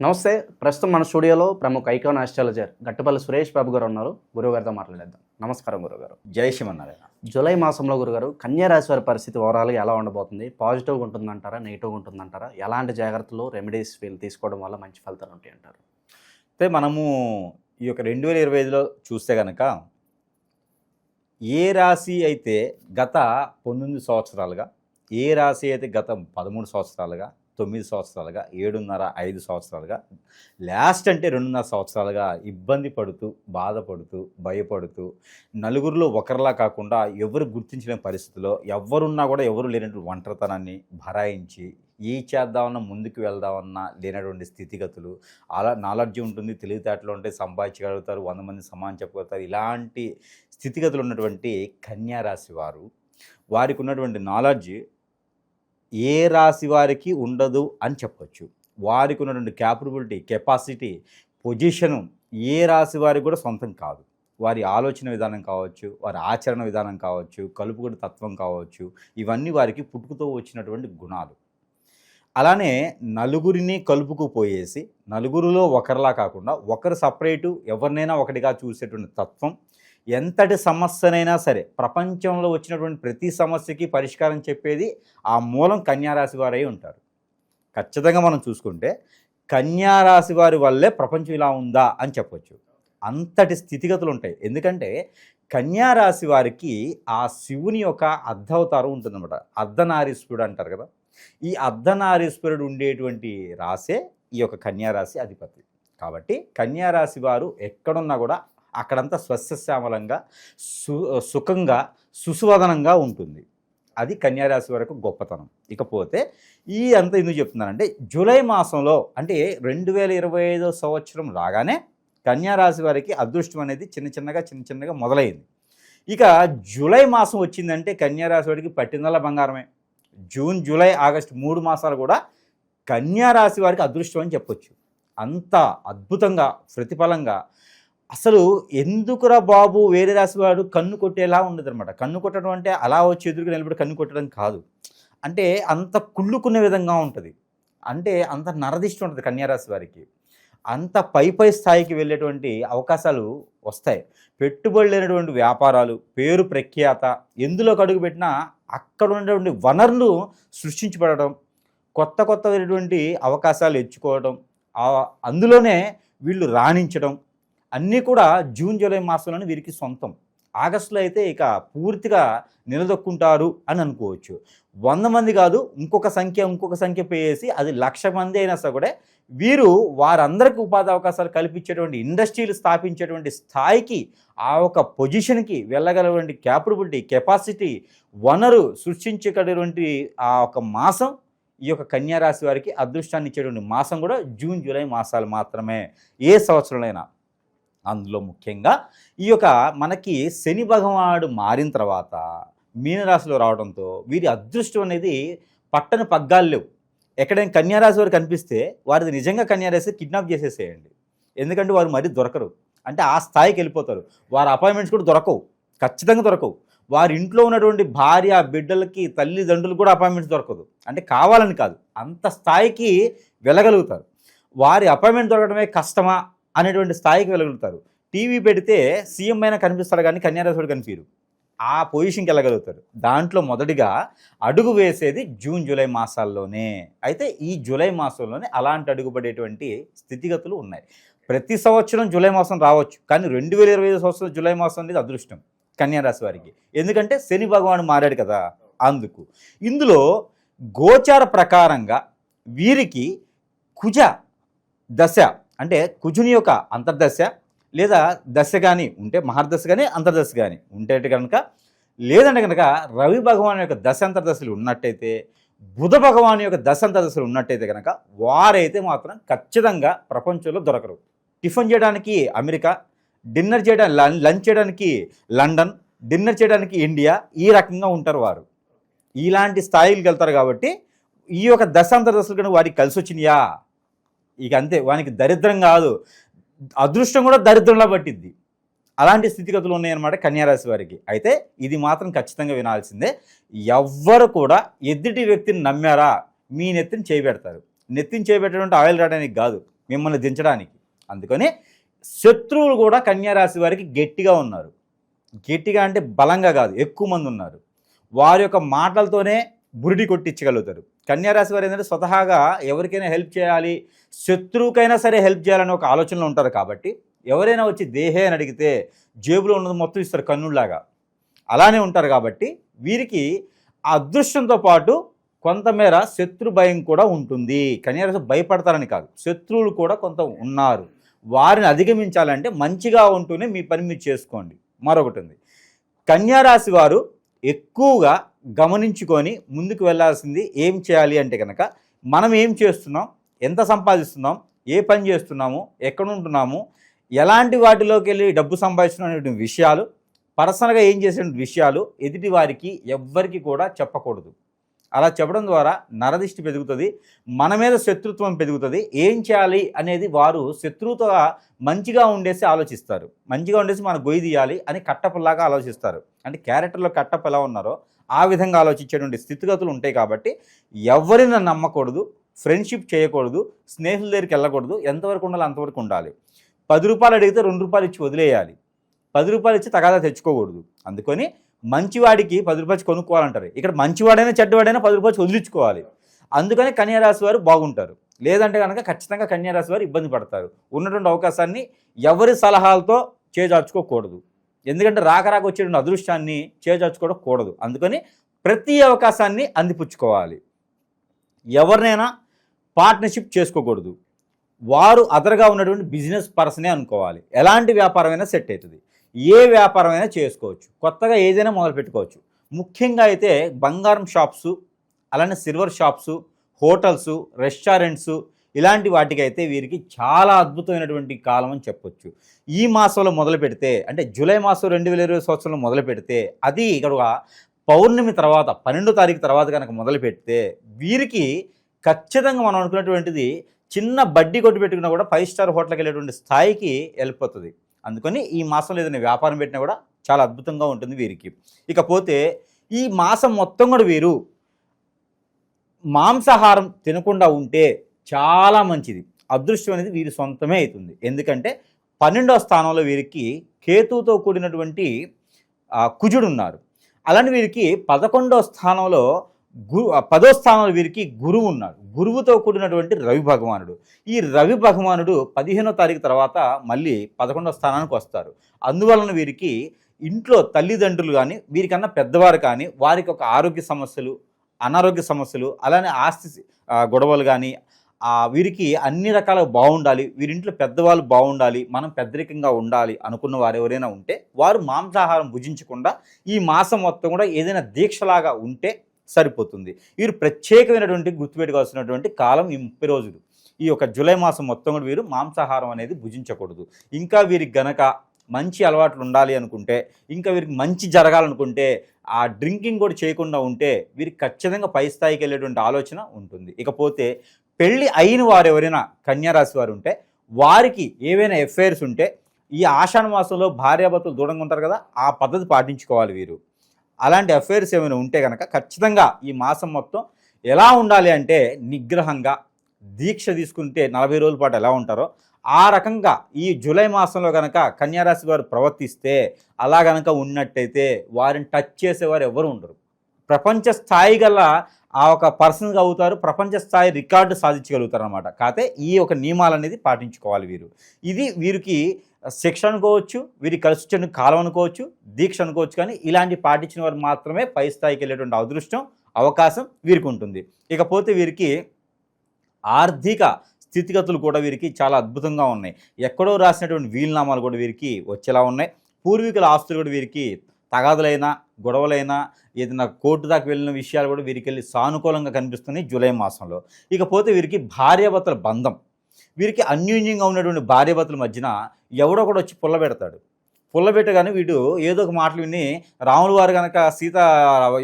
నమస్తే. ప్రస్తుతం మన స్టూడియోలో ప్రముఖ ఐకాన్ ఆస్ట్రాలజర్ గట్టుపల్లి సురేష్ బాబు గారు ఉన్నారు. గురువు గారితో మాట్లాడేద్దాం. నమస్కారం గురువు గారు జై శ్రీమన్నారాయణ. జూలై మాసంలో గురుగారు కన్యా రాశి వారి పరిస్థితి ఓవరాల్గా ఎలా ఉండబోతుంది? పాజిటివ్గా ఉంటుందంటారా? నెగిటివ్గా ఉంటుందంటారా? ఎలాంటి జాగ్రత్తలు రెమెడీస్ వీళ్ళు తీసుకోవడం వల్ల మంచి ఫలితాలు ఉంటాయి అంటారు? అయితే మనము ఈ యొక్క రెండు వేల ఇరవై ఐదులో చూస్తే కనుక ఏ రాశి అయితే గత పంతొమ్మిది సంవత్సరాలుగా ఏ రాశి అయితే గత పదమూడు సంవత్సరాలుగా తొమ్మిది సంవత్సరాలుగా ఏడున్నర ఐదు సంవత్సరాలుగా లాస్ట్ అంటే రెండున్నర సంవత్సరాలుగా ఇబ్బంది పడుతూ బాధపడుతూ భయపడుతూ నలుగురిలో ఒకరిలా కాకుండా ఎవరు గుర్తించలేని పరిస్థితిలో ఎవరున్నా కూడా ఎవరు లేనటువంటి ఒంటరితనాన్ని భరాయించి ఏ చేద్దామన్నా ముందుకు వెళ్దామన్నా లేనటువంటి స్థితిగతులు అలా నాలెడ్జ్ ఉంటుంది తెలివితేటలు ఉంటే సంపాదించగలుగుతారు వంద మంది సమానం చెప్పగలుగుతారు ఇలాంటి స్థితిగతులు ఉన్నటువంటి కన్యారాశి వారు వారికి ఉన్నటువంటి నాలెడ్జ్ ఏ రాశి వారికి ఉండదు అని చెప్పొచ్చు. వారికి ఉన్నటువంటి క్యాపబిలిటీ కెపాసిటీ పొజిషను ఏ రాశి వారికి కూడా సొంతం కాదు. వారి ఆలోచన విధానం కావచ్చు వారి ఆచరణ విధానం కావచ్చు కలుపుకొని తత్వం కావచ్చు ఇవన్నీ వారికి పుట్టుకతో వచ్చినటువంటి గుణాలు. అలానే నలుగురిని కలుపుకుపోయేసి నలుగురిలో ఒకరిలా కాకుండా ఒకరు సపరేటు ఎవరినైనా ఒకటిగా చూసేటువంటి తత్వం ఎంతటి సమస్యనైనా సరే ప్రపంచంలో వచ్చినటువంటి ప్రతి సమస్యకి పరిష్కారం చెప్పేది ఆ మూలం కన్యారాశి వారై ఉంటారు. ఖచ్చితంగా మనం చూసుకుంటే కన్యారాశి వారి వల్లే ప్రపంచం ఇలా ఉందా అని చెప్పొచ్చు. అంతటి స్థితిగతులు ఉంటాయి. ఎందుకంటే కన్యారాశి వారికి ఆ శివుని యొక్క అర్ధవతారం ఉంటుందన్నమాట. అర్ధనారీశ్వరుడు అంటారు కదా. ఈ అర్ధనారీశ్వరుడు ఉండేటువంటి రాసే ఈ యొక్క కన్యారాశి అధిపతి. కాబట్టి కన్యారాశి వారు ఎక్కడున్నా కూడా అక్కడంతా స్వస్యశ్యామలంగా సు సుఖంగా సుసువదనంగా ఉంటుంది. అది కన్యారాశి వరకు గొప్పతనం. ఇకపోతే ఈ అంత ఎందుకు చెప్తున్నానంటే జూలై మాసంలో అంటే రెండు వేల ఇరవై ఐదో సంవత్సరం రాగానే కన్యారాశి వారికి అదృష్టం అనేది చిన్న చిన్నగా చిన్న చిన్నగా మొదలైంది. ఇక జూలై మాసం వచ్చిందంటే కన్యారాశి వారికి పట్టిందల బంగారమే. జూన్ జూలై ఆగస్టు మూడు మాసాలు కూడా కన్యారాశి వారికి అదృష్టం అని చెప్పొచ్చు. అంత అద్భుతంగా ప్రతిఫలంగా అసలు ఎందుకురా బాబు వేరే రాసివాడు కన్ను కొట్టేలా ఉండదు అనమాట కన్ను కొట్టడం అంటే అలా వచ్చి ఎదురుగా నిలబడి కన్ను కొట్టడం కాదు. అంటే అంత కుళ్ళుకునే విధంగా ఉంటుంది. అంటే అంత నరదిష్టి ఉంటుంది కన్యారాశి వారికి. అంత పై పై స్థాయికి వెళ్ళేటువంటి అవకాశాలు వస్తాయి. పెట్టుబడి లేనటువంటి వ్యాపారాలు పేరు ప్రఖ్యాత ఎందులోకి అడుగు పెట్టినా అక్కడ ఉన్నటువంటి వనరులు సృష్టించబడడం కొత్త కొత్తటువంటి అవకాశాలు ఎంచుకోవడం అందులోనే వీళ్ళు రాణించడం అన్నీ కూడా జూన్ జూలై మాసంలోనే వీరికి సొంతం. ఆగస్టులో అయితే ఇక పూర్తిగా నిలదొక్కుంటారు అని అనుకోవచ్చు. వంద మంది కాదు ఇంకొక సంఖ్య ఇంకొక సంఖ్య పేసి అది లక్ష మంది అయినా సరే కూడా వీరు వారందరికీ ఉపాధి అవకాశాలు కల్పించేటువంటి ఇండస్ట్రీలు స్థాపించేటువంటి స్థాయికి ఆ ఒక పొజిషన్కి వెళ్ళగలటువంటి క్యాపబిలిటీ కెపాసిటీ వనరు సృష్టించగలటువంటి ఆ ఒక మాసం ఈ యొక్క కన్యారాశి వారికి అదృష్టాన్ని ఇచ్చేటువంటి మాసం కూడా జూన్ జూలై మాసాలు మాత్రమే. ఏ సంవత్సరంలో అందులో ముఖ్యంగా ఈ యొక్క మనకి శని భగవానుడు మారిన తర్వాత మీనరాశిలో రావడంతో వీరి అదృష్టం అనేది పట్టని పగ్గాలు లేవు. ఎక్కడైనా కన్యారాశి వారు కనిపిస్తే వారిది నిజంగా కన్యారాశి కిడ్నాప్ చేసేసేయండి. ఎందుకంటే వారు మరీ దొరకరు. అంటే ఆ స్థాయికి వెళ్ళిపోతారు. వారి అపాయింట్మెంట్స్ కూడా దొరకవు. ఖచ్చితంగా దొరకవు. వారి ఇంట్లో ఉన్నటువంటి భార్య బిడ్డలకి తల్లిదండ్రులు కూడా అపాయింట్మెంట్స్ దొరకదు. అంటే కావాలని కాదు. అంత స్థాయికి వెళ్ళగలుగుతారు. వారి అపాయింట్మెంట్ దొరకడమే కష్టమా? అనేటువంటి స్థాయికి వెళ్ళగలుగుతారు. టీవీ పెడితే సీఎం అయినా కనిపిస్తారు కానీ కన్యారాశుడు కనిపించరు ఆ పొజిషన్కి వెళ్ళగలుగుతారు దాంట్లో మొదటిగా అడుగు వేసేది జూన్ జూలై మాసాల్లోనే. అయితే ఈ జూలై మాసంలోనే అలాంటి అడుగుపడేటువంటి స్థితిగతులు ఉన్నాయి. ప్రతి సంవత్సరం జూలై మాసం రావచ్చు. కానీ రెండు వేల ఇరవై ఐదు సంవత్సరం జూలై మాసం అనేది అదృష్టం కన్యారాశి వారికి. ఎందుకంటే శని భగవాను మారాడు కదా అందుకు. ఇందులో గోచార ప్రకారంగా వీరికి కుజ దశ అంటే కుజుని యొక్క అంతర్దశ లేదా దశ కానీ ఉంటే మహర్దశ కానీ అంతర్దశ కానీ ఉంటే కనుక లేదంటే కనుక రవి భగవాన్ యొక్క దశాంతర్దశలు ఉన్నట్టయితే బుధ భగవాన్ యొక్క దశ అంతర్దశలు ఉన్నట్టయితే కనుక వారైతే మాత్రం ఖచ్చితంగా ప్రపంచంలో దొరకరు. టిఫిన్ చేయడానికి అమెరికా డిన్నర్ చేయడానికి లంచ్ చేయడానికి లండన్ డిన్నర్ చేయడానికి ఇండియా ఈ రకంగా ఉంటారు వారు. ఇలాంటి స్థాయికి వెళ్తారు కాబట్టి ఈ యొక్క దశాంతర్దశలు కనుక వారికి కలిసి వచ్చినాయా ఇక అంతే వానికి దరిద్రం కాదు. అదృష్టం కూడా దరిద్రంలో పట్టిద్ది. అలాంటి స్థితిగతులు ఉన్నాయన్నమాట కన్యారాశి వారికి. అయితే ఇది మాత్రం ఖచ్చితంగా వినాల్సిందే. ఎవ్వరు కూడా ఎదుటి వ్యక్తిని నమ్మారా? మీ నెత్తిని చేయబెడతారు నెత్తిని చేయబెట్టడం ఆయిల్ రావడానికి కాదు మిమ్మల్ని దించడానికి. అందుకని శత్రువులు కూడా కన్యారాశి వారికి గట్టిగా ఉన్నారు. గట్టిగా అంటే బలంగా కాదు ఎక్కువ మంది ఉన్నారు. వారి యొక్క మాటలతోనే బురిడి కొట్టించగలుగుతారు. కన్యారాశి వారు ఏంటంటే స్వతహాగా ఎవరికైనా హెల్ప్ చేయాలి శత్రువుకైనా సరే హెల్ప్ చేయాలని ఒక ఆలోచనలో ఉంటారు కాబట్టి ఎవరైనా వచ్చి దేహే అని అడిగితే జేబులో ఉన్నది మొత్తం ఇస్తారు కన్నుల్లాగా అలానే ఉంటారు కాబట్టి వీరికి ఆ అదృష్టంతో పాటు కొంతమేర శత్రు భయం కూడా ఉంటుంది. కన్యారాశి భయపడతారని కాదు శత్రువులు కూడా కొంత ఉన్నారు. వారిని అధిగమించాలంటే మంచిగా ఉంటూనే మీ పని మీరు చేసుకోండి. మరొకటి ఉంది. కన్యారాశి వారు ఎక్కువగా గమనించుకొని ముందుకు వెళ్ళాల్సింది ఏం చేయాలి అంటే కనుక మనం ఏం చేస్తున్నాం? ఎంత సంపాదిస్తున్నాం? ఏ పని చేస్తున్నాము? ఎక్కడ ఉంటున్నాము? ఎలాంటి వాటిలోకి వెళ్ళి డబ్బు సంపాదిస్తున్నాం అనేటువంటి విషయాలు పర్సనల్గా ఏం చేసే విషయాలు ఎదుటి వారికి ఎవ్వరికి కూడా చెప్పకూడదు. అలా చెప్పడం ద్వారా నరదిష్టి పెరుగుతుంది మన మీద శత్రుత్వం పెరుగుతుంది. ఏం చేయాలి అనేది వారు శత్రువుతో మంచిగా ఉండేసి ఆలోచిస్తారు. మంచిగా ఉండేసి మన గొయ్యి తీయాలి అని కట్టపల్లాగా ఆలోచిస్తారు. అంటే క్యారెక్టర్లో కట్టపు ఎలా ఉన్నారో ఆ విధంగా ఆలోచించేటువంటి స్థితిగతులు ఉంటాయి కాబట్టి ఎవరిని నమ్మకూడదు ఫ్రెండ్షిప్ చేయకూడదు స్నేహితుల దగ్గరికి వెళ్ళకూడదు ఎంతవరకు ఉండాలి అంతవరకు ఉండాలి. పది రూపాయలు అడిగితే రెండు రూపాయలు ఇచ్చి వదిలేయాలి. పది రూపాయలు ఇచ్చి తగాదా తెచ్చుకోకూడదు. అందుకని మంచివాడికి పది రూపాయలు కొనుక్కోవాలంటారు. ఇక్కడ మంచివాడైనా చెడ్డవాడైనా పది రూపాయలు వదిలించుకోవాలి. అందుకని కన్యారాశి వారు బాగుంటారు. లేదంటే కనుక ఖచ్చితంగా కన్యారాశి వారు ఇబ్బంది పడతారు. ఉన్నటువంటి అవకాశాన్ని ఎవరి సలహాలతో చేజార్చుకోకూడదు. ఎందుకంటే రాక రాక వచ్చేటువంటి అదృష్టాన్ని చేజార్చుకోవడం కూడదు. అందుకని ప్రతి అవకాశాన్ని అందిపుచ్చుకోవాలి. ఎవరినైనా పార్ట్నర్షిప్ చేసుకోకూడదు. వారు అదరగా ఉన్నటువంటి బిజినెస్ పర్సనే అనుకోవాలి. ఎలాంటి వ్యాపారమైనా సెట్ అవుతుంది. ఏ వ్యాపారమైనా చేసుకోవచ్చు. కొత్తగా ఏదైనా మొదలు పెట్టుకోవచ్చు. ముఖ్యంగా అయితే బంగారం షాప్సు అలానే సిల్వర్ షాప్స్ హోటల్స్ రెస్టారెంట్స్ ఇలాంటి వాటికైతే వీరికి చాలా అద్భుతమైనటువంటి కాలం అని చెప్పొచ్చు. ఈ మాసంలో మొదలు పెడితే అంటే జూలై మాసం రెండు వేల ఇరవై సంవత్సరంలో మొదలు పెడితే అది ఇక్కడ పౌర్ణమి తర్వాత పన్నెండో తారీఖు తర్వాత కనుక మొదలు పెడితే వీరికి ఖచ్చితంగా మనం అనుకున్నటువంటిది చిన్న బడ్డీ కొట్టు పెట్టుకున్నా కూడా ఫైవ్ స్టార్ హోటల్కి వెళ్ళేటువంటి స్థాయికి వెళ్ళిపోతుంది. అందుకని ఈ మాసంలో ఏదైనా వ్యాపారం పెట్టినా కూడా చాలా అద్భుతంగా ఉంటుంది వీరికి. ఇకపోతే ఈ మాసం మొత్తం కూడా వీరు మాంసాహారం తినకుండా ఉంటే చాలా మంచిది. అదృష్టం అనేది వీరి సొంతమే అవుతుంది. ఎందుకంటే పన్నెండవ స్థానంలో వీరికి కేతువుతో కూడినటువంటి కుజుడు ఉన్నారు అలానే వీరికి పదకొండవ స్థానంలో గురు పదో స్థానంలో వీరికి గురువు ఉన్నాడు. గురువుతో కూడినటువంటి రవి భగవానుడు. ఈ రవి భగవానుడు పదిహేనో తారీఖు తర్వాత మళ్ళీ పదకొండవ స్థానానికి వస్తారు. అందువలన వీరికి ఇంట్లో తల్లిదండ్రులు కానీ వీరికన్నా పెద్దవారు కానీ వారికి ఒక ఆరోగ్య సమస్యలు అనారోగ్య సమస్యలు అలానే ఆస్తి గొడవలు కానీ వీరికి అన్ని రకాల బాగుండాలి వీరింట్లో పెద్దవాళ్ళు బాగుండాలి మనం పెద్దరికంగా ఉండాలి అనుకున్న వారు ఎవరైనా ఉంటే వారు మాంసాహారం భుజించకుండా ఈ మాసం మొత్తం కూడా ఏదైనా దీక్షలాగా ఉంటే సరిపోతుంది. వీరు ప్రత్యేకమైనటువంటి గుర్తుపెట్టుకోవాల్సినటువంటి కాలం ఈ ముప్పై రోజులు. ఈ యొక్క జూలై మాసం మొత్తం కూడా వీరు మాంసాహారం అనేది భుజించకూడదు. ఇంకా వీరికి గనక మంచి అలవాట్లు ఉండాలి అనుకుంటే ఇంకా వీరికి మంచి జరగాలనుకుంటే ఆ డ్రింకింగ్ కూడా చేయకుండా ఉంటే వీరికి ఖచ్చితంగా పై స్థాయికి వెళ్ళేటువంటి ఆలోచన ఉంటుంది. ఇకపోతే పెళ్ళి అయిన వారు ఎవరైనా కన్యారాశి వారు ఉంటే వారికి ఏవైనా ఎఫ్ఐఆర్స్ ఉంటే ఈ ఆషాఢ మాసంలో భార్యాభర్తలు దూరంగా ఉంటారు కదా ఆ పద్ధతి పాటించుకోవాలి వీరు. అలాంటి అఫైర్స్ ఏమైనా ఉంటే కనుక ఖచ్చితంగా ఈ మాసం మొత్తం ఎలా ఉండాలి అంటే నిగ్రహంగా దీక్ష తీసుకుంటే నలభై రోజుల పాటు ఎలా ఉంటారో ఆ రకంగా ఈ జూలై మాసంలో కనుక కన్యారాశి వారు ప్రవర్తిస్తే అలా కనుక ఉన్నట్టయితే వారిని టచ్ చేసేవారు ఎవరు ఉండరు. ప్రపంచ స్థాయి గల ఆ ఒక పర్సన్గా అవుతారు ప్రపంచ స్థాయి రికార్డు సాధించగలుగుతారు అనమాట కాకపోతే ఈ ఒక నియమాలు అనేది పాటించుకోవాలి వీరు. ఇది వీరికి శిక్ష అనుకోవచ్చు వీరికి కలిసి వచ్చిన కాలం అనుకోవచ్చు దీక్ష అనుకోవచ్చు కానీ ఇలాంటి పాటించిన వారు మాత్రమే పై స్థాయికి వెళ్ళేటువంటి అదృష్టం అవకాశం వీరికి ఉంటుంది. ఇకపోతే వీరికి ఆర్థిక స్థితిగతులు కూడా వీరికి చాలా అద్భుతంగా ఉన్నాయి. ఎక్కడో రాసినటువంటి వీలునామాలు కూడా వీరికి వచ్చేలా ఉన్నాయి. పూర్వీకుల ఆస్తులు కూడా వీరికి తగాదులైనా గొడవలైనా ఏదైనా కోర్టు దాకా వెళ్ళిన విషయాలు కూడా వీరికి వెళ్ళి సానుకూలంగా కనిపిస్తున్నాయి జూలై మాసంలో. ఇకపోతే వీరికి భార్యాభర్తల బంధం. వీరికి అన్యూన్యంగా ఉన్నటువంటి భార్యాభర్తల మధ్యన ఎవడో కూడా వచ్చి పుల్లబెడతాడు పుల్లబెట్టగానే వీడు ఏదో ఒక మాటలు విని రాములు వారు కనుక సీత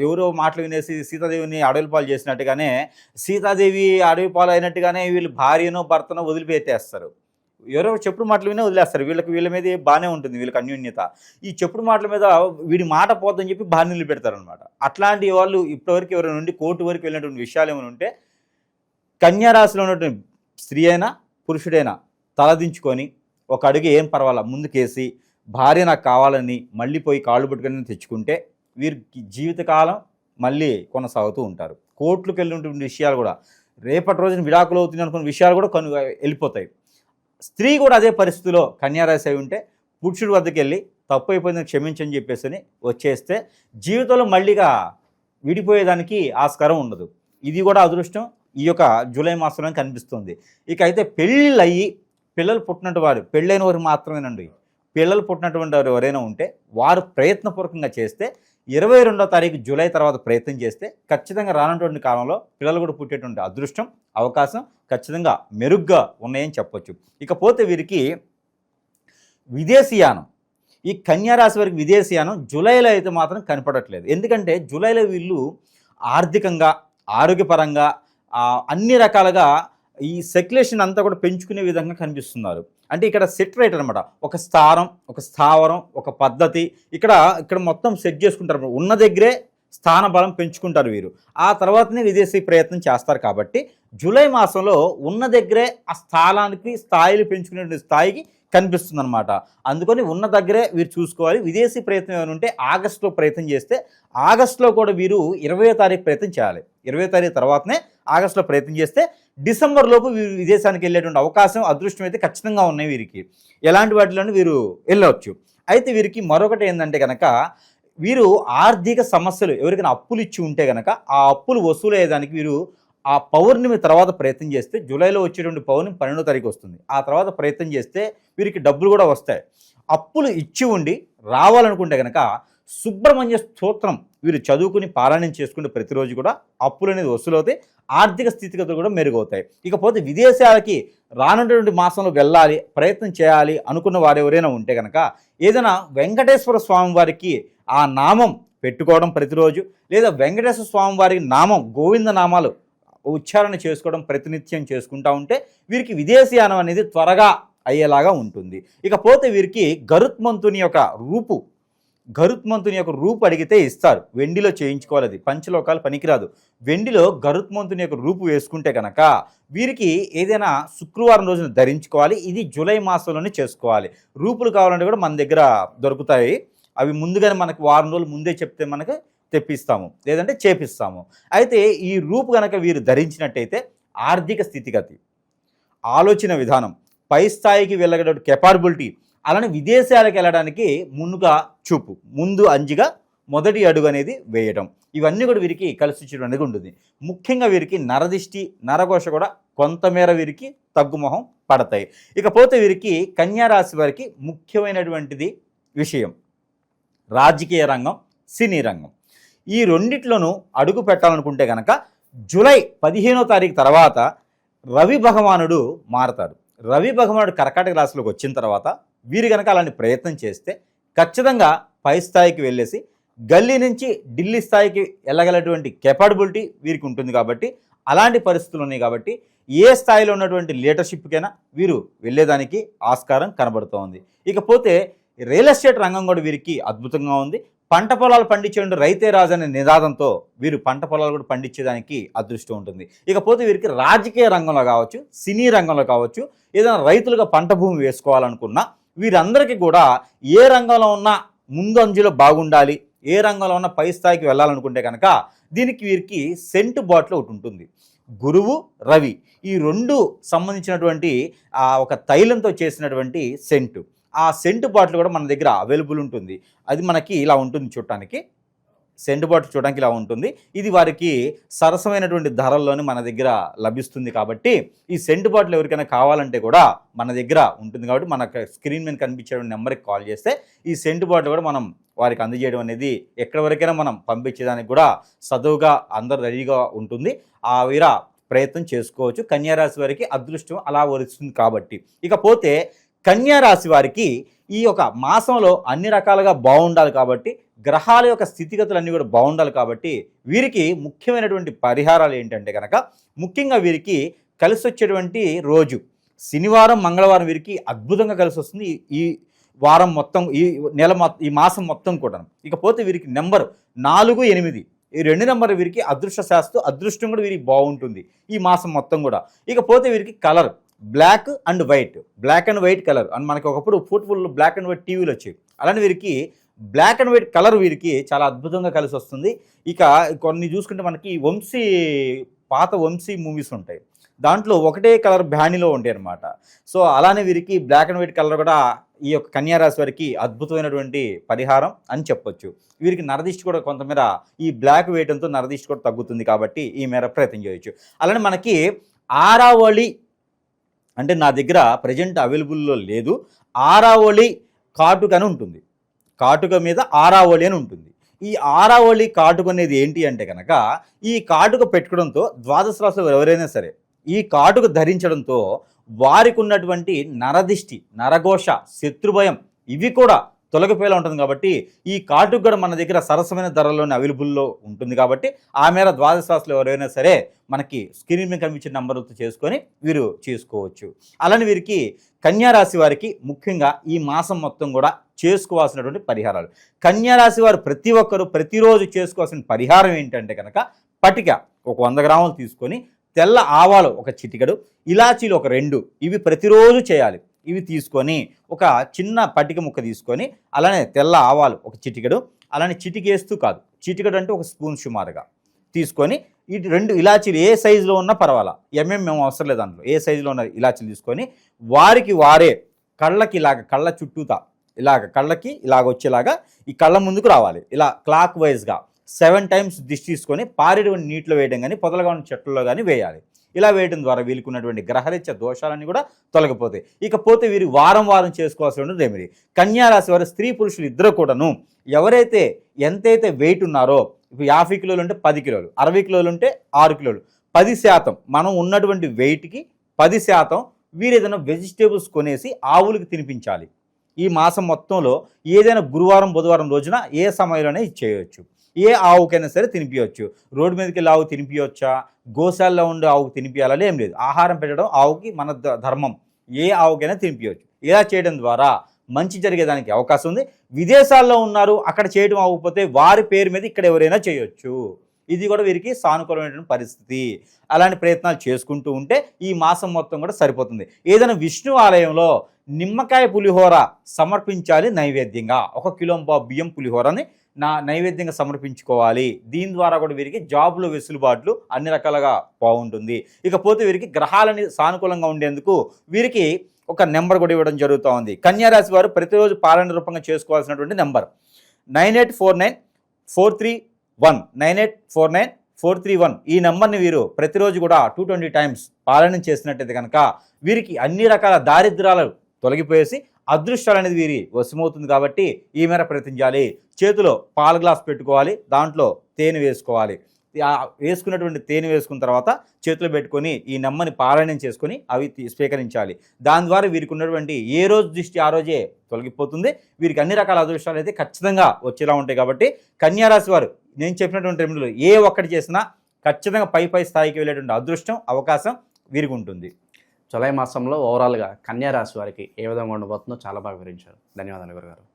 ఎవరో మాటలు వినేసి సీతాదేవిని అడవి పాలు చేసినట్టుగానే సీతాదేవి అడవి పాలు అయినట్టుగానే వీళ్ళు భార్యనో భర్తనో వదిలిపెట్టేస్తారు. ఎవరో చెప్పుడు మాటలు వినే వదిలేస్తారు. వీళ్ళకి వీళ్ళ మీద బాగానే ఉంటుంది వీళ్ళకి అన్యోన్యత. ఈ చెప్పుడు మాటల మీద వీడి మాట పోద్దని చెప్పి భార్యలు పెడతారనమాట అట్లాంటి వాళ్ళు ఇప్పటివరకు ఎవరైనా నుండి కోర్టు వరకు వెళ్ళినటువంటి విషయాలు ఏమైనా ఉంటే కన్యారాశిలో ఉన్నటువంటి స్త్రీ అయినా పురుషుడైనా తలదించుకొని ఒక అడుగు ఏం పర్వాలా? ముందుకేసి భార్య నాకు కావాలని మళ్ళీ పోయి కాళ్ళు పట్టుకొని తెచ్చుకుంటే వీరికి జీవితకాలం మళ్ళీ కొనసాగుతూ ఉంటారు. కోర్టులకు వెళ్ళినటువంటి విషయాలు కూడా రేపటి రోజున విడాకులు అవుతుంది అనుకున్న విషయాలు కూడా కొన్ని వెళ్ళిపోతాయి. స్త్రీ కూడా అదే పరిస్థితిలో కన్యారాశి అయి ఉంటే పురుషుడి వద్దకు వెళ్ళి తప్పు అయిపోయిందని క్షమించని చెప్పేసి అని వచ్చేస్తే జీవితంలో మళ్ళీగా విడిపోయేదానికి ఆస్కారం ఉండదు. ఇది కూడా అదృష్టం. ఈ యొక్క జూలై మాసంలో కనిపిస్తుంది. ఇక అయితే పెళ్ళిళ్ళు అయ్యి పిల్లలు పుట్టినట్టు వారు పెళ్ళైన వారు మాత్రమేనండి. పిల్లలు పుట్టినటువంటి వారు ఎవరైనా ఉంటే వారు ప్రయత్నపూర్వకంగా చేస్తే ఇరవై రెండో తారీఖు జూలై తర్వాత ప్రయత్నం చేస్తే ఖచ్చితంగా రానటువంటి కాలంలో పిల్లలు కూడా పుట్టేటువంటి అదృష్టం అవకాశం ఖచ్చితంగా మెరుగ్గా ఉన్నాయని చెప్పొచ్చు. ఇకపోతే వీరికి విదేశీయానం ఈ కన్యారాశి వారికి విదేశీయానం జూలైలో అయితే మాత్రం కనపడట్లేదు. ఎందుకంటే జూలైలో వీళ్ళు ఆర్థికంగా ఆరోగ్యపరంగా అన్ని రకాలుగా ఈ సెక్యులేషన్ అంతా కూడా పెంచుకునే విధంగా కనిపిస్తున్నారు. అంటే ఇక్కడ సెట్ రైట్ అనమాట ఒక స్థానం ఒక స్థావరం ఒక పద్ధతి ఇక్కడ ఇక్కడ మొత్తం సెట్ చేసుకుంటారు. ఉన్న దగ్గరే స్థానబలం పెంచుకుంటారు వీరు. ఆ తర్వాతనే విదేశీ ప్రయత్నం చేస్తారు కాబట్టి జూలై మాసంలో ఉన్న దగ్గరే ఆ స్థానానికి స్థాయిలు పెంచుకునే స్థాయికి కనిపిస్తుంది అనమాట అందుకని ఉన్న దగ్గరే వీరు చూసుకోవాలి. విదేశీ ప్రయత్నం ఏమైనా ఉంటే ఆగస్టులో ప్రయత్నం చేస్తే ఆగస్టులో కూడా వీరు ఇరవై తారీఖు ప్రయత్నం చేయాలి. ఇరవై తారీఖు తర్వాతనే ఆగస్టులో ప్రయత్నం చేస్తే డిసెంబర్ లోపు వీరు విదేశానికి వెళ్ళేటువంటి అవకాశం అదృష్టం అయితే ఖచ్చితంగా ఉన్నాయి వీరికి. ఎలాంటి వాటిలోనూ వీరు వెళ్ళవచ్చు. అయితే వీరికి మరొకటి ఏంటంటే కనుక వీరు ఆర్థిక సమస్యలు ఎవరికైనా అప్పులు ఇచ్చి ఉంటే కనుక ఆ అప్పులు వసూలు అయ్యేదానికి వీరు ఆ పౌర్ణమి తర్వాత ప్రయత్నం చేస్తే జూలైలో వచ్చేటువంటి పౌర్ణమి పన్నెండో తారీఖు వస్తుంది. ఆ తర్వాత ప్రయత్నం చేస్తే వీరికి డబ్బులు కూడా వస్తాయి. అప్పులు ఇచ్చి ఉండి రావాలనుకుంటే కనుక సుబ్రహ్మణ్య స్తోత్రం వీరు చదువుకుని పారాయణం చేసుకుంటే ప్రతిరోజు కూడా అప్పులు అనేది వసూలవుతాయి. ఆర్థిక స్థితిగతులు కూడా మెరుగవుతాయి. ఇకపోతే విదేశాలకి రానున్నటువంటి మాసంలో వెళ్ళాలి ప్రయత్నం చేయాలి అనుకున్న వారు ఎవరైనా ఉంటే కనుక ఏదైనా వెంకటేశ్వర స్వామి వారికి ఆ నామం పెట్టుకోవడం ప్రతిరోజు లేదా వెంకటేశ్వర స్వామి వారికి నామం గోవింద నామాలు ఉచ్చారణ చేసుకోవడం ప్రతినిత్యం చేసుకుంటా ఉంటే వీరికి విదేశీయానం అనేది త్వరగా అయ్యేలాగా ఉంటుంది. ఇకపోతే వీరికి గరుత్మంతుని యొక్క రూపు గరుత్మంతుని యొక్క రూపు అడిగితే ఇస్తారు. వెండిలో చేయించుకోవాలి అది. పంచలోకాలు పనికిరాదు. వెండిలో గరుత్మంతుని యొక్క రూపు వేసుకుంటే కనుక వీరికి ఏదైనా శుక్రవారం రోజున ధరించుకోవాలి. ఇది జూలై మాసంలోనే చేసుకోవాలి. రూపులు కావాలంటే కూడా మన దగ్గర దొరుకుతాయి. అవి ముందుగానే మనకు వారం రోజులు ముందే చెప్తే మనకు తెప్పిస్తాము. లేదంటే చేపిస్తాము. అయితే ఈ రూపు కనుక వీరు ధరించినట్టయితే ఆర్థిక స్థితిగతి ఆలోచన విధానం పై స్థాయికి వెళ్ళగల కెపాబిలిటీ అలానే విదేశాలకు వెళ్ళడానికి ముందుగా చూపు ముందు అంజిగా మొదటి అడుగు అనేది వేయడం ఇవన్నీ కూడా వీరికి కలిసి అనేది ఉంటుంది. ముఖ్యంగా వీరికి నరదిష్టి నరఘోష కూడా కొంతమేర వీరికి తగ్గుమొహం పడతాయి. ఇకపోతే వీరికి కన్యా రాశి వారికి ముఖ్యమైనటువంటిది విషయం. రాజకీయ రంగం సినీ రంగం. ఈ రెండిట్లోనూ అడుగు పెట్టాలనుకుంటే కనుక జూలై పదిహేనో తారీఖు తర్వాత రవి భగవానుడు మారతాడు. రవి భగవానుడు కర్కాటక రాశిలోకి వచ్చిన తర్వాత వీరు కనుక అలాంటి ప్రయత్నం చేస్తే ఖచ్చితంగా పై స్థాయికి వెళ్ళేసి గల్లీ నుంచి ఢిల్లీ స్థాయికి వెళ్ళగలటువంటి కెపాబిలిటీ వీరికి ఉంటుంది కాబట్టి అలాంటి పరిస్థితులు ఉన్నాయి కాబట్టి ఏ స్థాయిలో ఉన్నటువంటి లీడర్షిప్కైనా వీరు వెళ్ళేదానికి ఆస్కారం కనబడుతోంది. ఇకపోతే రియల్ ఎస్టేట్ రంగం కూడా వీరికి అద్భుతంగా ఉంది. పంట పొలాలు పండించే రైతే రాజు అనే నినాదంతో వీరు పంట పొలాలు కూడా పండించేదానికి అదృష్టం ఉంటుంది. ఇకపోతే వీరికి రాజకీయ రంగంలో కావచ్చు సినీ రంగంలో కావచ్చు ఏదైనా రైతులుగా పంట భూమి వేసుకోవాలనుకున్నా వీరందరికీ కూడా ఏ రంగంలో ఉన్నా ముందు అంజులో బాగుండాలి ఏ రంగంలో ఉన్న పై స్థాయికి వెళ్ళాలనుకుంటే కనుక దీనికి వీరికి సెంటు బాటిల్ ఒకటి ఉంటుంది. గురువు రవి ఈ రెండు సంబంధించినటువంటి ఒక తైలంతో చేసినటువంటి సెంటు. ఆ సెంటు బాటిల్ కూడా మన దగ్గర అవైలబుల్ ఉంటుంది. అది మనకి ఇలా ఉంటుంది చూడటానికి. సెంటు బాటిల్ చూడడానికి ఇలా ఉంటుంది. ఇది వారికి సరసమైనటువంటి ధరల్లోనే మన దగ్గర లభిస్తుంది కాబట్టి ఈ సెంటు బాటిల్ ఎవరికైనా కావాలంటే కూడా మన దగ్గర ఉంటుంది కాబట్టి మన స్క్రీన్ మీద కనిపించే నెంబర్కి కాల్ చేస్తే ఈ సెంటు బాటిల్ కూడా మనం వారికి అందజేయడం అనేది ఎక్కడి వరకైనా మనం పంపించేదానికి కూడా చదువుగా అందరు రెడీగా ఉంటుంది. ఆ వీర ప్రయత్నం చేసుకోవచ్చు. కన్యారాశి వారికి అదృష్టం అలా వరుస్తుంది కాబట్టి. ఇకపోతే కన్యారాశి వారికి ఈ యొక్క మాసంలో అన్ని రకాలుగా బాగుండాలి కాబట్టి గ్రహాల యొక్క స్థితిగతులు అన్నీ కూడా బాగుండాలి కాబట్టి వీరికి ముఖ్యమైనటువంటి పరిహారాలు ఏంటంటే కనుక ముఖ్యంగా వీరికి కలిసి వచ్చేటువంటి రోజు. శనివారం మంగళవారం వీరికి అద్భుతంగా కలిసి వస్తుంది ఈ- వారం మొత్తం ఈ నెల మొత్తం ఈ మాసం మొత్తం కూడా ఇకపోతే వీరికి నెంబర్ నాలుగు ఎనిమిది. ఈ రెండు నెంబర్ వీరికి అదృష్ట శాస్త్రం అదృష్టం కూడా వీరికి బాగుంటుంది ఈ మాసం మొత్తం కూడా. ఇకపోతే వీరికి colour. Black and white. Black and white colour. And మనకి ఒకప్పుడు ఫుట్ఫుల్ బ్లాక్ అండ్ వైట్ టీవీలు వచ్చాయి అలానే వీరికి బ్లాక్ అండ్ వైట్ కలర్ వీరికి చాలా అద్భుతంగా కలిసి వస్తుంది. ఇక కొన్ని చూసుకుంటే మనకి వంశీ పాత వంశీ మూవీస్ ఉంటాయి. దాంట్లో ఒకటే కలర్ బ్యానీలో ఉంటాయి అనమాట సో అలానే వీరికి బ్లాక్ అండ్ వైట్ కలర్ కూడా ఈ యొక్క కన్యారాశి వారికి అద్భుతమైనటువంటి పరిహారం అని చెప్పొచ్చు. వీరికి నరదిష్టి కూడా కొంతమేర ఈ బ్లాక్ వేయడంతో నరదిష్టి కూడా తగ్గుతుంది కాబట్టి ఈ మేర ప్రయత్నం చేయొచ్చు. అలానే మనకి ఆరావళి అంటే నా దగ్గర ప్రజెంట్ అవైలబుల్లో లేదు. ఆరావళి కాటుక అని ఉంటుంది. కాటుక మీద ఆరావళి అని ఉంటుంది. ఈ ఆరావళి కాటుక అనేది ఏంటి అంటే కనుక ఈ కాటుక పెట్టుకోవడంతో ద్వాదశ రాశులు ఎవరైనా సరే ఈ కాటుక ధరించడంతో వారికి ఉన్నటువంటి నరదిష్టి నరఘోష శత్రుభయం ఇవి కూడా తొలగిపోయేలా ఉంటుంది కాబట్టి ఈ కాటుక కూడా మన దగ్గర సరసమైన ధరల్లోనే అవైలబుల్లో ఉంటుంది కాబట్టి ఆ మేర ద్వాదశ రాశులు ఎవరైనా సరే మనకి స్క్రీన్ మీద కనిపించిన నెంబర్తో చేసుకొని వీరు చేసుకోవచ్చు. అలానే వీరికి కన్యారాశి వారికి ముఖ్యంగా ఈ మాసం మొత్తం కూడా చేసుకోవాల్సినటువంటి పరిహారాలు. కన్యారాశి వారు ప్రతి ఒక్కరూ ప్రతిరోజు చేసుకోవాల్సిన పరిహారం ఏంటంటే కనుక పటిక ఒక వంద గ్రాములు తీసుకొని తెల్ల ఆవాలు ఒక చిటికెడు ఇలాచీలు ఒక రెండు ఇవి ప్రతిరోజు చేయాలి. ఇవి తీసుకొని ఒక చిన్న పటిక ముక్క తీసుకొని అలానే తెల్ల ఆవాలు ఒక చిటికెడు అలానే చిటికేస్తూ కాదు. చిటికెడు అంటే ఒక స్పూన్ సుమారుగా తీసుకొని ఈ రెండు ఇలాచీలు ఏ సైజులో ఉన్నా పర్వాలా. ఎంఎం మేము అవసరం లేదు దాంట్లో ఏ సైజులో ఉన్న ఇలాచీలు తీసుకొని వారికి వారే కళ్ళకి ఇలాగ కళ్ళ చుట్టూతా ఇలాగ కళ్ళకి ఇలాగ వచ్చేలాగా ఈ కళ్ళ ముందుకు రావాలి. ఇలా క్లాక్ వైజ్గా సెవెన్ టైమ్స్ దిష్టి తీసుకొని పారేటువంటి నీటిలో వేయడం కానీ పొదలుగా ఉన్న చెట్లలో కానీ వేయాలి. ఇలా వేయడం ద్వారా వీలుకున్నటువంటి ఉన్నటువంటి గ్రహరీత్య దోషాలన్నీ కూడా తొలగిపోతాయి. ఇకపోతే వీరు వారం వారం చేసుకోవాల్సిన రెమెడీ కన్యారాశి వారు స్త్రీ పురుషులు ఇద్దరు కూడాను ఎవరైతే ఎంతైతే వెయిట్ ఉన్నారో ఇప్పుడు యాభై కిలోలు ఉంటే పది కిలోలు అరవై కిలోలు ఉంటే ఆరు కిలోలు పది శాతం మనం ఉన్నటువంటి వెయిట్కి పది శాతం వీరు ఏదైనా వెజిటేబుల్స్ కొనేసి ఆవులకు తినిపించాలి. ఈ మాసం మొత్తంలో ఏదైనా గురువారం బుధవారం రోజున ఏ సమయంలోనే ఇది చేయొచ్చు. ఏ ఆవుకైనా సరే తినిపించవచ్చు రోడ్డు మీదకి వెళ్ళి ఆవు తినిపించవచ్చా గోశాలలో ఉండే ఆవుకు తినిపించాలని ఏం లేదు. ఆహారం పెట్టడం ఆవుకి మన ధర్మం. ఏ ఆవుకైనా తినిపించవచ్చు ఇలా చేయడం ద్వారా మంచి జరిగేదానికి అవకాశం ఉంది. విదేశాల్లో ఉన్నారు అక్కడ చేయడం అవ్వకపోతే వారి పేరు మీద ఇక్కడ ఎవరైనా చేయొచ్చు. ఇది కూడా వీరికి సానుకూలమైనటువంటి పరిస్థితి. అలాంటి ప్రయత్నాలు చేసుకుంటూ ఉంటే ఈ మాసం మొత్తం కూడా సరిపోతుంది. ఏదైనా విష్ణు ఆలయంలో నిమ్మకాయ పులిహోర సమర్పించాలి నైవేద్యంగా. ఒక కిలో బియ్యం పులిహోరని నా నైవేద్యంగా సమర్పించుకోవాలి. దీని ద్వారా కూడా వీరికి జాబ్లో వెసులుబాట్లు అన్ని రకాలుగా బాగుంటుంది. ఇకపోతే వీరికి గ్రహాలని సానుకూలంగా ఉండేందుకు వీరికి ఒక నెంబర్ కూడా ఇవ్వడం జరుగుతూ ఉంది. కన్యారాశి వారు ప్రతిరోజు పాలన రూపంగా చేసుకోవాల్సినటువంటి number. Nine eight four nine four three one. Nine eight four nine four three one. ఈ నెంబర్ని వీరు ప్రతిరోజు కూడా టూ ట్వంటీ టైమ్స్ పాలన చేసినట్టయితే కనుక వీరికి అన్ని రకాల దారిద్రాలు తొలగిపోయేసి అదృష్టాలు అనేది వీరి వశమవుతుంది కాబట్టి ఈ మేర ప్రయత్నించాలి. చేతిలో పాల గ్లాస్ పెట్టుకోవాలి. దాంట్లో తేనె వేసుకోవాలి. వేసుకున్నటువంటి తేనె వేసుకున్న తర్వాత చేతిలో పెట్టుకొని ఈ నెమ్మని పారాయణం చేసుకొని అవి తీ- స్వీకరించాలి. దాని ద్వారా వీరికి ఉన్నటువంటి ఏ రోజు దృష్టి ఆ రోజే తొలగిపోతుంది. వీరికి అన్ని రకాల అదృష్టాలు అయితే ఖచ్చితంగా వచ్చేలా ఉంటాయి కాబట్టి కన్యారాశి వారు నేను చెప్పినటువంటి రెమెడీలు ఏ ఒక్కటి చేసినా ఖచ్చితంగా పై పై స్థాయికి వెళ్ళేటువంటి అదృష్టం అవకాశం వీరికి ఉంటుంది. జులై మాసంలో ఓవరాల్గా కన్యారాశి వారికి ఏ విధంగా ఉండబోతుందో చాలా బాగా వివరించారు. ధన్యవాదాలు గురుగారు.